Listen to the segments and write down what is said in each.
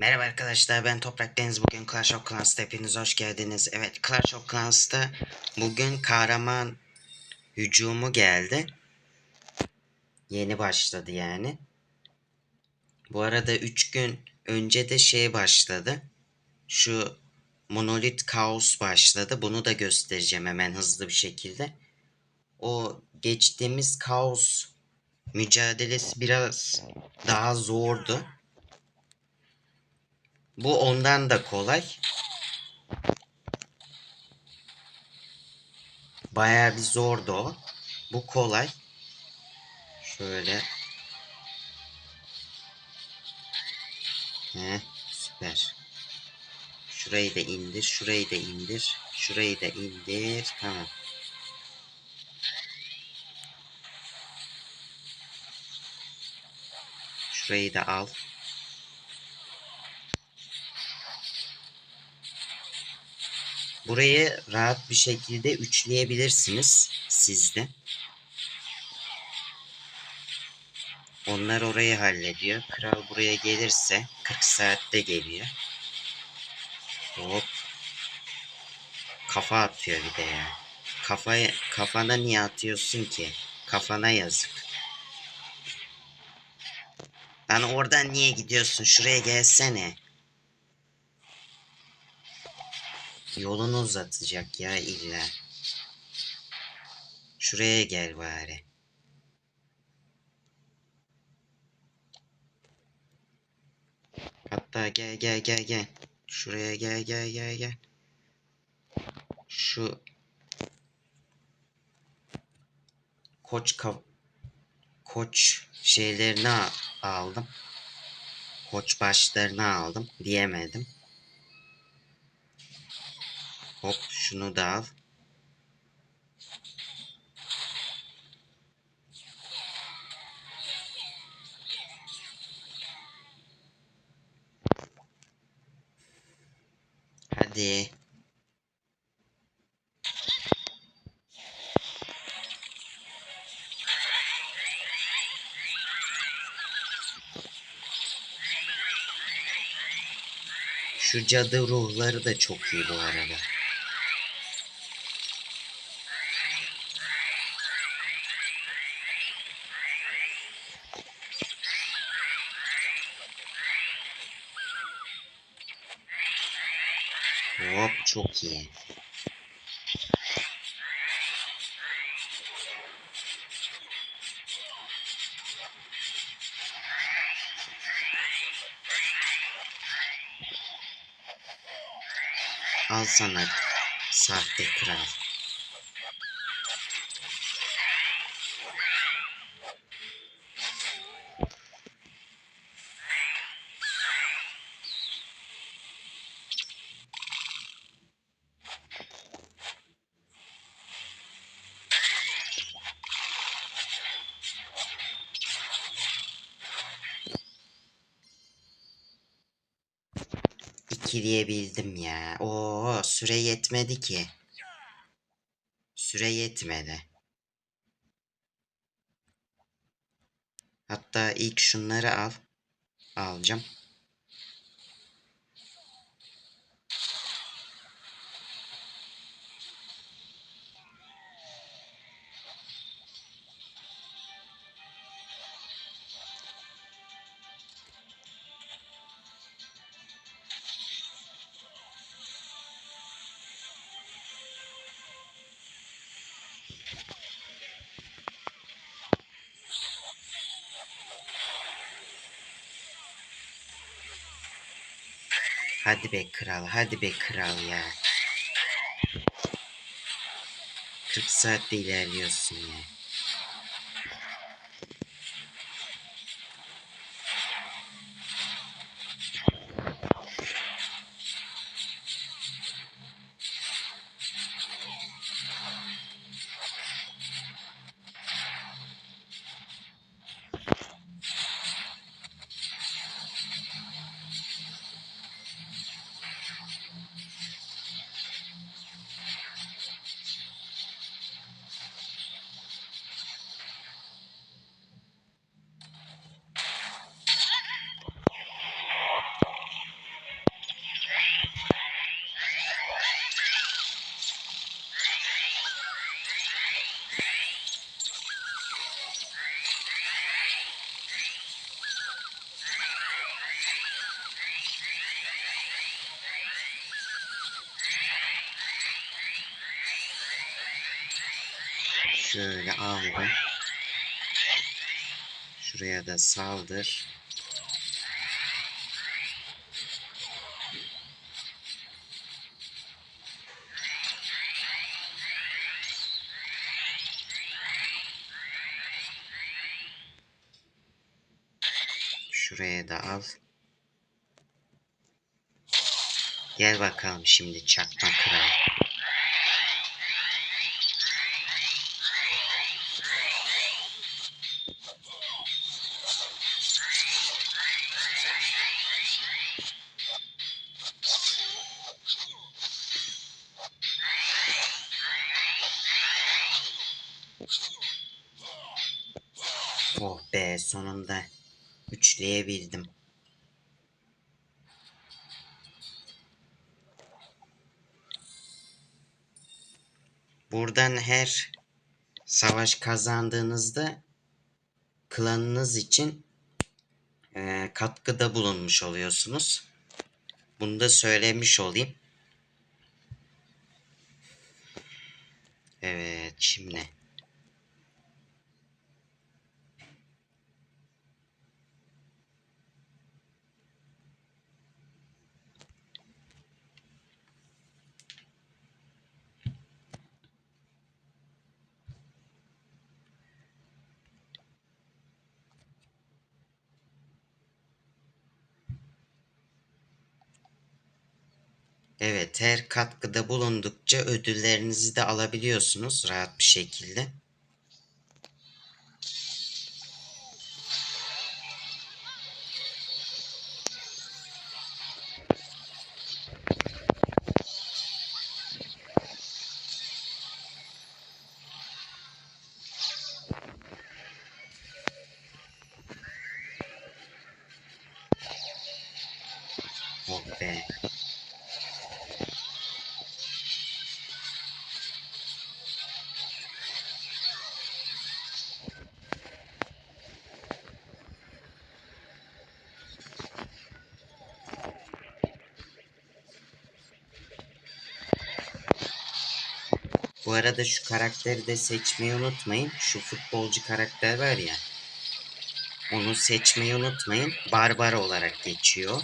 Merhaba arkadaşlar ben Toprak Deniz bugün Clash of Clans'ta hepiniz hoş geldiniz. Evet Clash of Clans'ta bugün kahraman hücumu geldi. Yeni başladı yani. Bu arada 3 gün önce de şey başladı. Şu Monolith Chaos başladı. Bunu da göstereceğim hemen hızlı bir şekilde. O geçtiğimiz Chaos mücadelesi biraz daha zordu. Bu ondan da kolay. Bayağı bir zordu o. Bu kolay. Şöyle. He, süper. Şurayı da indir, şurayı da indir, şurayı da indir. Tamam. Şurayı da al. Burayı rahat bir şekilde üçleyebilirsiniz sizde. Onlar orayı hallediyor. Kral buraya gelirse 40 saatte geliyor. Hop. Kafa atıyor bir de ya. Kafaya, kafana niye atıyorsun ki? Kafana yazık. Lan oradan niye gidiyorsun? Şuraya gelsene. Yolunu uzatacak ya illa. Şuraya gel bari. Hatta gel gel gel gel. Şuraya gel gel gel gel. Şu koç kav koç şeylerini aldım. Koç başlarını aldım diyemedim. Hop şunu da al. Hadi. Şu cadı ruhları da çok iyi bu arada. Çok iyi. Al sana sahte kral. İki diyebildim ya. Oo süre yetmedi ki. Süre yetmedi. Hatta ilk şunları al. Alacağım. Hadi be kral, hadi be kral ya. 40 saatte ilerliyorsun ya. Şöyle aldım. Şuraya da saldır. Şuraya da al. Gel bakalım şimdi çakma kral. Oh be sonunda üçleyebildim. Buradan her savaş kazandığınızda klanınız için eee, katkıda bulunmuş oluyorsunuz. Bunu da söylemiş olayım. Evet şimdi. Her katkıda bulundukça ödüllerinizi de alabiliyorsunuz rahat bir şekilde. Bu arada şu karakteri de seçmeyi unutmayın. Şu futbolcu karakter var ya. Onu seçmeyi unutmayın. Barbara olarak geçiyor.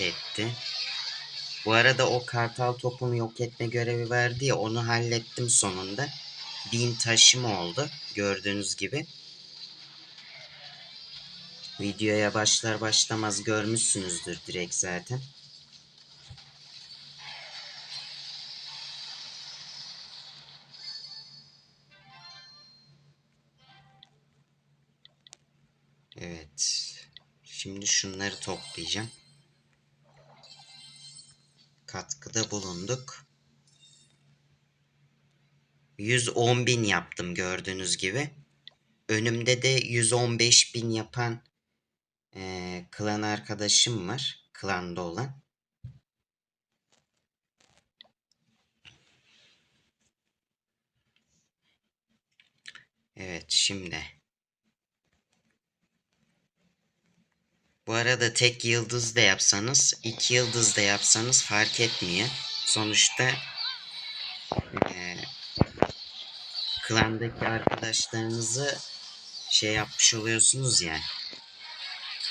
Etti. Bu arada o kartal topunu yok etme görevi verdi ya onu hallettim sonunda. Bin taşım oldu gördüğünüz gibi. Videoya başlar başlamaz görmüşsünüzdür direkt zaten. Evet. Şimdi şunları toplayacağım. Katkıda bulunduk. 110 bin yaptım gördüğünüz gibi. Önümde de 115 bin yapan eee, klan arkadaşım var. Klanda olan. Evet şimdi. Arada tek yıldız da yapsanız, iki yıldız da yapsanız fark etmiyor. Sonuçta eee klandaki arkadaşlarınızı şey yapmış oluyorsunuz yani.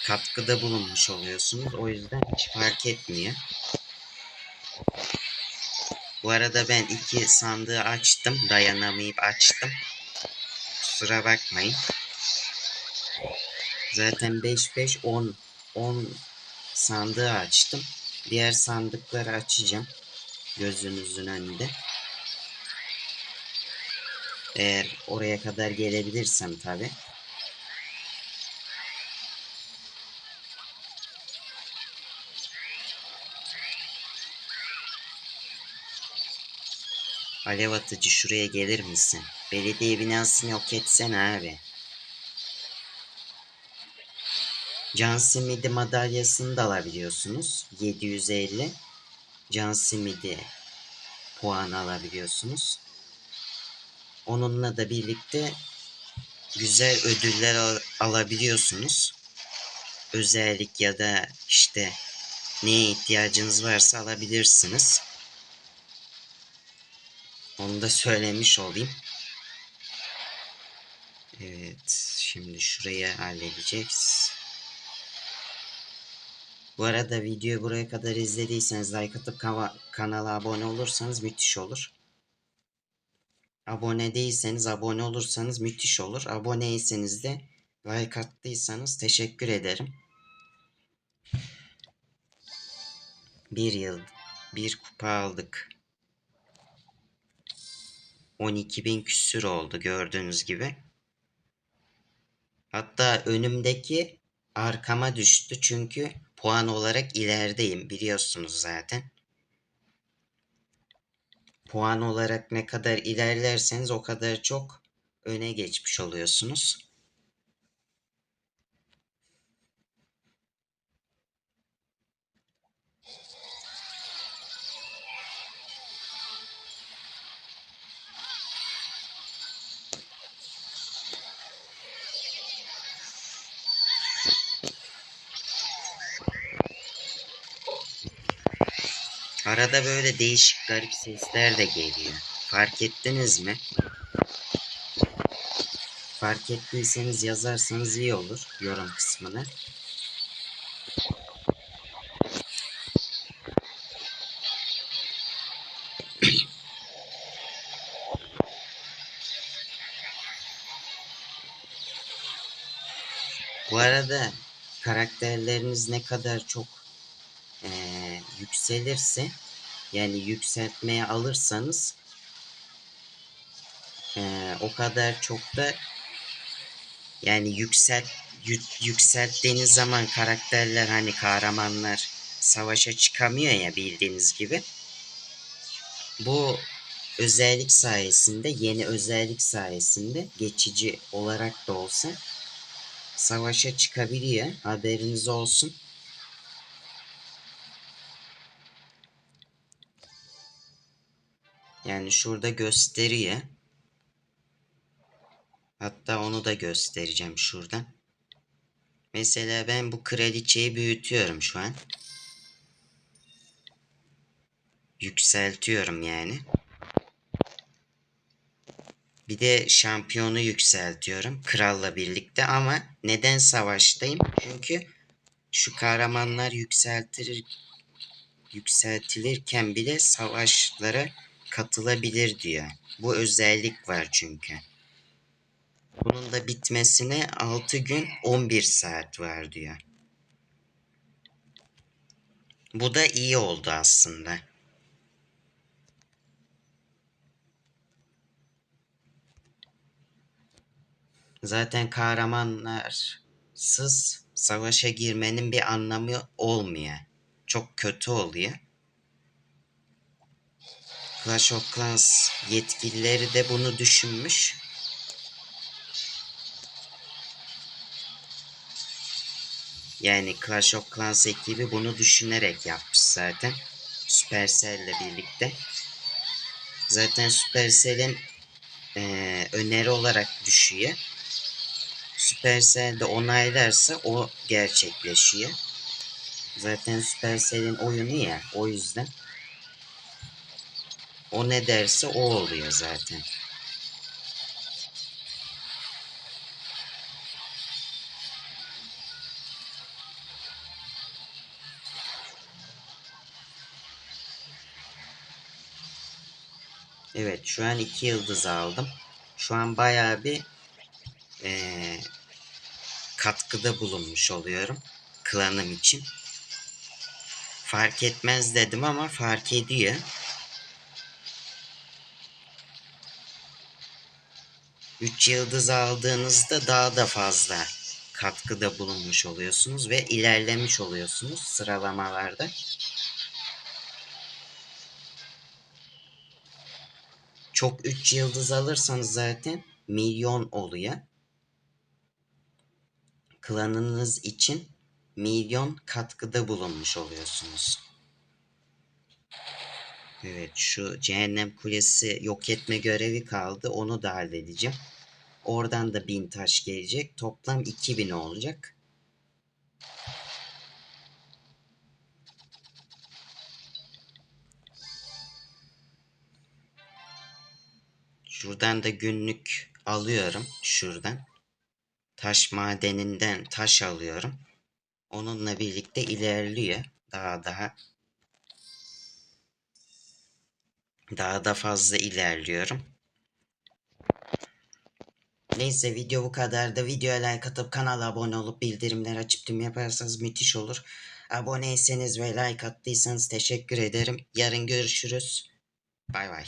Katkıda bulunmuş oluyorsunuz. O yüzden hiç fark etmiyor. Bu arada ben iki sandığı açtım. Dayanamayıp açtım. Kusura bakmayın. Zaten 5 5 10 10 sandığı açtım. Diğer sandıkları açacağım. Gözünüzün önünde. Eğer oraya kadar gelebilirsem tabi. Alev atıcı şuraya gelir misin? Belediye binasını yok etsene abi. Can Simidi madalyasını da alabiliyorsunuz. 750. Can Simidi puan alabiliyorsunuz. Onunla da birlikte güzel ödüller al- alabiliyorsunuz. Özellik ya da işte neye ihtiyacınız varsa alabilirsiniz. Onu da söylemiş olayım. Evet, şimdi şurayı halledeceğiz. Bu arada videoyu buraya kadar izlediyseniz like atıp kanala abone olursanız müthiş olur. Abone değilseniz abone olursanız müthiş olur. Aboneyseniz de like attıysanız teşekkür ederim. Bir yıl bir kupa aldık. 12 bin küsür oldu gördüğünüz gibi. Hatta önümdeki arkama düştü çünkü puan olarak ilerideyim biliyorsunuz zaten. Puan olarak ne kadar ilerlerseniz o kadar çok öne geçmiş oluyorsunuz. Arada böyle değişik garip sesler de geliyor. Fark ettiniz mi? Fark ettiyseniz yazarsanız iyi olur yorum kısmına. Bu arada karakterleriniz ne kadar çok yükselirse yani yükseltmeye alırsanız eee, o kadar çok da yani yükselt yük- yükselttiğiniz zaman karakterler hani kahramanlar savaşa çıkamıyor ya bildiğiniz gibi. Bu özellik sayesinde yeni özellik sayesinde geçici olarak da olsa savaşa çıkabiliyor. Haberiniz olsun. Yani şurada gösteriyor. Hatta onu da göstereceğim şuradan. Mesela ben bu kraliçeyi büyütüyorum şu an. Yükseltiyorum yani. Bir de şampiyonu yükseltiyorum kralla birlikte ama neden savaştayım? Çünkü şu kahramanlar yükseltir yükseltilirken bile savaşlara katılabilir diyor. Bu özellik var çünkü. Bunun da bitmesine 6 gün 11 saat var diyor. Bu da iyi oldu aslında. Zaten kahramanlarsız savaşa girmenin bir anlamı olmuyor. Çok kötü oluyor. Clash of Clans yetkilileri de bunu düşünmüş. Yani Clash of Clans ekibi bunu düşünerek yapmış zaten. Supercell ile birlikte. Zaten Supercell'in eee, öneri olarak düşüyor. Supercell de onaylarsa o gerçekleşiyor. Zaten Supercell'in oyunu ya o yüzden. O ne derse o oluyor zaten. Evet şu an iki yıldız aldım. Şu an bayağı bir eee, katkıda bulunmuş oluyorum klanım için. Fark etmez dedim ama fark ediyor. Üç yıldız aldığınızda daha da fazla katkıda bulunmuş oluyorsunuz ve ilerlemiş oluyorsunuz sıralamalarda. Çok 3 yıldız alırsanız zaten milyon oluyor. Klanınız için milyon katkıda bulunmuş oluyorsunuz. Evet şu cehennem kulesi yok etme görevi kaldı. Onu da halledeceğim. Oradan da 1000 taş gelecek. Toplam 2000 olacak. Şuradan da günlük alıyorum. Şuradan. Taş madeninden taş alıyorum. Onunla birlikte ilerliyor. Daha daha daha da fazla ilerliyorum. Neyse video bu kadar da videoya like atıp kanala abone olup bildirimler açıp tüm yaparsanız müthiş olur. Aboneyseniz ve like attıysanız teşekkür ederim. Yarın görüşürüz. Bay bay.